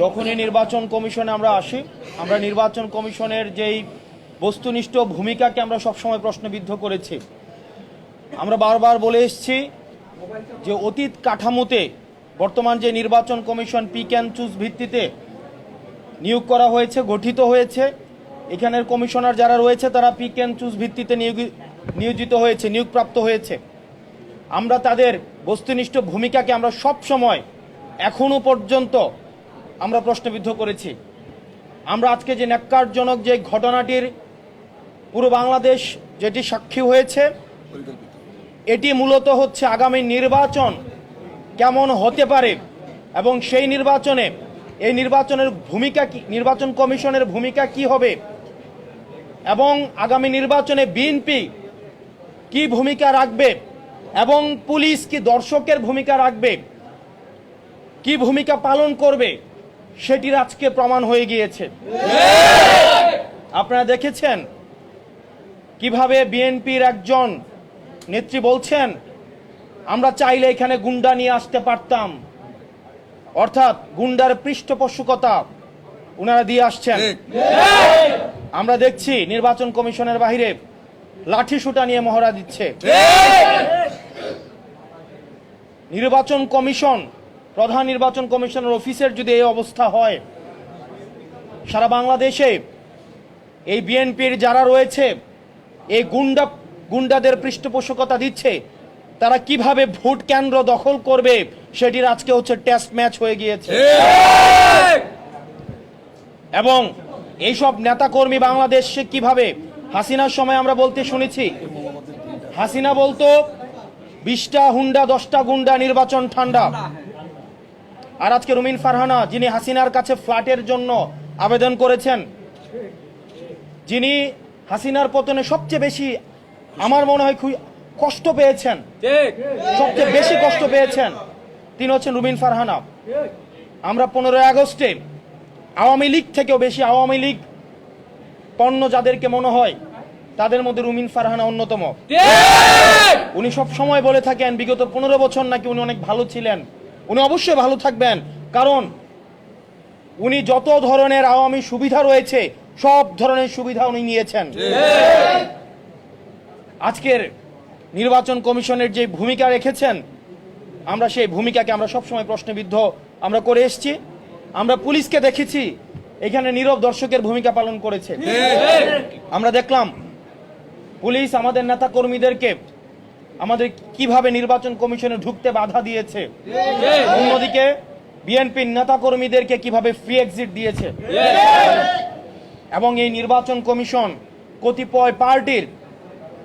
যখনই নির্বাচন কমিশনে আমরা আসি, আমরা নির্বাচন কমিশনের যেই বস্তুনিষ্ঠ ভূমিকাকে আমরা সবসময় প্রশ্নবিদ্ধ করেছি। আমরা বারবার বলে এসেছি যে অতীত কাঠামোতে বর্তমান যে নির্বাচন কমিশন পিক অ্যান্ড চুজ ভিত্তিতে নিয়োগ করা হয়েছে, গঠিত হয়েছে, এখানের কমিশনার যারা রয়েছে তারা পিক অ্যান্ড চুজ ভিত্তিতে নিয়োগ, নিয়োজিত হয়েছে, নিয়োগপ্রাপ্ত হয়েছে। আমরা তাদের বস্তুনিষ্ঠ ভূমিকাকে আমরা সব সময় এখনও পর্যন্ত আমরা প্রশ্নবিদ্ধ করেছি। আমরা আজকে যে ন্যাক্কারজনক যে ঘটনাটির পুরো বাংলাদেশ যেটি সাক্ষী হয়েছে, এটি মূলত হচ্ছে আগামী নির্বাচন কেমন হতে পারে এবং সেই নির্বাচনে, এই নির্বাচনের ভূমিকা কি, নির্বাচন কমিশনের ভূমিকা কি হবে এবং আগামী নির্বাচনে বিএনপি কি ভূমিকা রাখবে এবং পুলিশ কি দর্শকের ভূমিকা রাখবে, কি ভূমিকা পালন করবে সেটির আজকে প্রমাণ হয়ে গিয়েছে। আপনারা দেখেছেন কীভাবে বিএনপির একজন নেত্রী বলছেন, আমরা চাইলে এখানে গুন্ডা নিয়ে আসতে পারতাম। অর্থাৎ গুন্ডার পৃষ্ঠপোষকতা ওনারা দিয়ে আসছেন। আমরা দেখছি নির্বাচন কমিশনের বাহিরে লাঠি সুটা নিয়ে মহড়া দিচ্ছে। নির্বাচন কমিশন প্রধান নির্বাচন কমিশনের অফিসের যদি এই অবস্থা হয়, সারা বাংলাদেশে এই বিএনপির যারা রয়েছে, এই গুন্ডা, গুন্ডাদের পৃষ্ঠপোষকতা দিচ্ছে, তারা কীভাবে ভোট কেন্দ্র দখল করবে, সেটির আজকে হচ্ছে টেস্ট ম্যাচ হয়ে গিয়েছে। এবং এইসব নেতাকর্মী বাংলাদেশে কীভাবে, হাসিনার সময় আমরা বলতে শুনেছি, হাসিনা বলতো, বিশটা হুন্ডা, দশটা গুন্ডা, নির্বাচন ঠান্ডা। আর আজকে রুমিন ফারহানা যিনি হাসিনার কাছে ফ্ল্যাটের জন্য আবেদন করেছেন যিনি হাসিনার পতনে সবচেয়ে বেশি আমার মনে হয় খুব কষ্ট পেয়েছেন। সবচেয়ে বেশি কষ্ট পেয়েছেন তিনি হচ্ছেন রুমিন ফারহানা। আমরা পনেরোই আগস্টে আওয়ামী লীগ থেকেও বেশি আওয়ামী লীগ পণ্য যাদেরকে মনে হয় তাদের মধ্যে রুমিন ফারহানা অন্যতম। উনি সব সময় বলে থাকেন বিগত পনেরো বছর নাকি উনি অনেক ভালো ছিলেন। উনি অবশ্যই ভালো থাকবেন। কারণ উনি যত ধরনের আওয়ামী সুবিধা রয়েছে, সব ধরনের সুবিধা উনি নিয়েছেন। আজকের নির্বাচন কমিশনের যে ভূমিকা রেখেছেন, আমরা সেই ভূমিকাকে আমরা সবসময় প্রশ্নবিদ্ধ আমরা করে এসেছি। আমরা পুলিশকে দেখেছি, এখানে নীরব দর্শকের ভূমিকা পালন করেছে। আমরা দেখলাম, পুলিশ আমাদের নেতা কর্মীদেরকে আমাদের কীভাবে নির্বাচন কমিশনে ঢুকতে বাধা দিয়েছে? অন্যদিকে বিএনপির নেতা কর্মীদেরকে কীভাবে ফ্রি এক্সিট দিয়েছে? এবং এই নির্বাচন কমিশন কতিপয় পার্টির,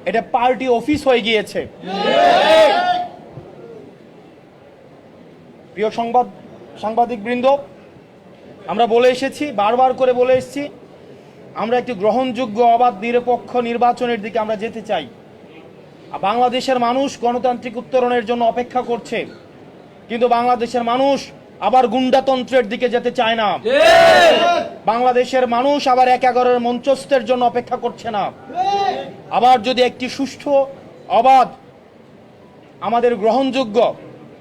এটা পার্টি অফিস হয়ে গিয়েছে। প্রিয় সংবাদ সাংবাদিক বৃন্দ আমরা বলে এসেছি, বারবার করে বলে এসেছি, আমরা একটি গ্রহণযোগ্য, অবাধ, নিরপেক্ষ নির্বাচনের দিকে আমরা যেতে চাই। বাংলাদেশের মানুষ গণতান্ত্রিক উত্তরণের জন্য অপেক্ষা করছে। কিন্তু বাংলাদেশের মানুষ আবার গুন্ডাতন্ত্রের দিকে যেতে চায় না। বাংলাদেশের মানুষ আবার এক এগারোর মঞ্চস্থের জন্য অপেক্ষা করছে না। আবার যদি একটি সুষ্ঠু, অবাধ, আমাদের গ্রহণযোগ্য,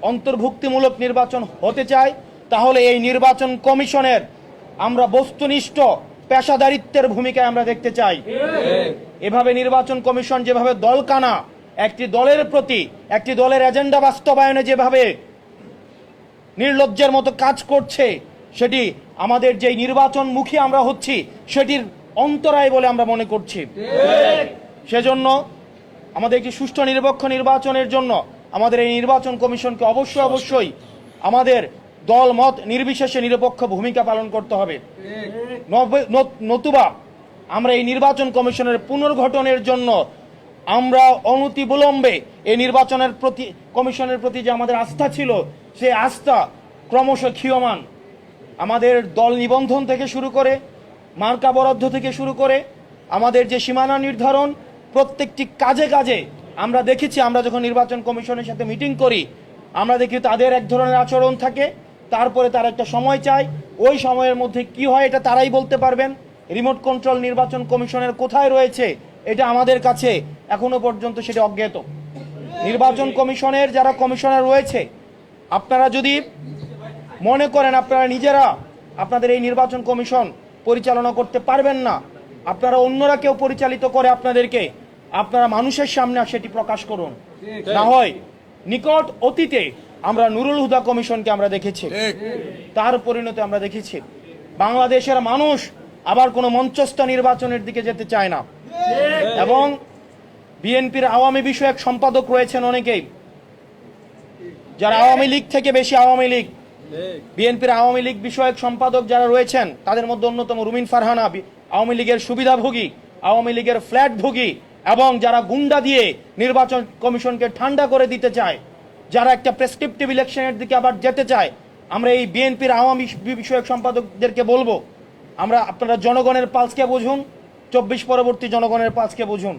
অন্তর্ভুক্তিমূলক নির্বাচন হতে চায়, তাহলে এই নির্বাচন কমিশনের আমরা বস্তুনিষ্ঠ, পেশাদারিত্বের ভূমিকায় আমরা দেখতে চাই। এভাবে নির্বাচন কমিশন যেভাবে দলকানা একটি দলের প্রতি একটি দলের এজেন্ডা বাস্তবায়নে যেভাবে নির্লজ্জের মতো কাজ করছে সেটি আমাদের যে নির্বাচন মুখী আমরা হচ্ছি সেটির অন্তরায় বলে আমরা মনে করছি। সেজন্য আমাদের একটি সুষ্ঠু নিরপেক্ষ নির্বাচনের জন্য আমাদের এই নির্বাচন কমিশনকে অবশ্যই অবশ্যই আমাদের দল মত নির্বিশেষে নিরপেক্ষ ভূমিকা পালন করতে হবে। নতুবা আমরা এই নির্বাচন কমিশনের পুনর্গঠনের জন্য আমরা অনতিবিলম্বে এই নির্বাচনের প্রতি, কমিশনের প্রতি যে আমাদের আস্থা ছিল সেই আস্থা ক্রমশ ক্ষীয়মান। আমাদের দল নিবন্ধন থেকে শুরু করে, মার্কা বরাদ্দ থেকে শুরু করে, আমাদের যে সীমানা নির্ধারণ, প্রত্যেকটি কাজে কাজে আমরা দেখেছি, আমরা যখন নির্বাচন কমিশনের সাথে মিটিং করি, আমরা দেখি তাদের এক ধরনের আচরণ থাকে, তারপরে তারা একটা সময় চায়, ওই সময়ের মধ্যে কি হয় এটা তারাই বলতে পারবেন। রিমোট কন্ট্রোল নির্বাচন কমিশনের কোথায় রয়েছে এটা আমাদের কাছে এখনও পর্যন্ত সেটা অজ্ঞাত। নির্বাচন কমিশনের যারা কমিশনার রয়েছে আপনারা যদি মনে করেন আপনারা নিজেরা আপনাদের এই নির্বাচন কমিশন পরিচালনা করতে পারবেন না আপনারা অন্যরা কেউ পরিচালিত করে আপনাদেরকে আপনারা মানুষের সামনে সেটি প্রকাশ করুন। না হয় নিকট অতীতে আমরা নুরুল হুদা কমিশনকে আমরা দেখেছি। তার পরিণতি আমরা দেখেছি। বাংলাদেশের মানুষ আবার কোনো মঞ্চস্থ নির্বাচনের দিকে যেতে চায় না। এবং বিএনপির আওয়ামী বিষয়ক সম্পাদক রয়েছেন অনেকেই। যারা আওয়ামী লীগ থেকে বেশি আওয়ামী লীগ। বিএনপির আওয়ামী লীগ বিষয়ক সম্পাদক যারা রয়েছেন তাদের মধ্যে অন্যতম রুমিন ফারহানা আওয়ামী লীগের সুবিধাভোগী আওয়ামী লীগের ফ্ল্যাটভোগী এবং যারা গুন্ডা দিয়ে নির্বাচন কমিশনকে ঠান্ডা করে দিতে চায় যারা একটা প্রেসক্রিপটিভ ইলেকশনের দিকে আবার যেতে চায় আমরা এই বিএনপির আওয়ামী বিষয়ক সম্পাদকদেরকে বলব। আমরা আপনারা জনগণের পালসকে বুঝুন চব্বিশ পরবর্তী জনগণের পালসকে বুঝুন।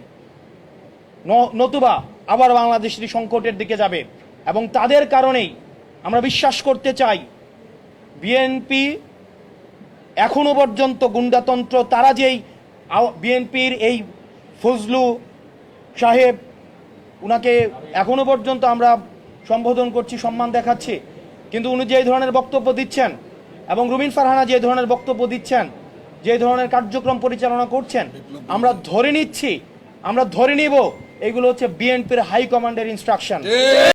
নতুবা আবার বাংলাদেশটি সংকটের দিকে যাবে এবং তাদের কারণেই আমরা বিশ্বাস করতে চাই, বিএনপি এখনও পর্যন্ত গুন্ডাতন্ত্র, তারা যেই বিএনপির এই ফজলু সাহেব, উনাকে এখনও পর্যন্ত আমরা সম্বোধন করছি, সম্মান দেখাচ্ছি। কিন্তু উনি যে ধরনের বক্তব্য দিচ্ছেন এবং রুমিন ফারহানা যে ধরনের বক্তব্য দিচ্ছেন যে ধরনের কার্যক্রম পরিচালনা করছেন, আমরা ধরে নিচ্ছি, আমরা ধরে নিব, এগুলো হচ্ছে বিএনপির হাই কমান্ডের ইনস্ট্রাকশন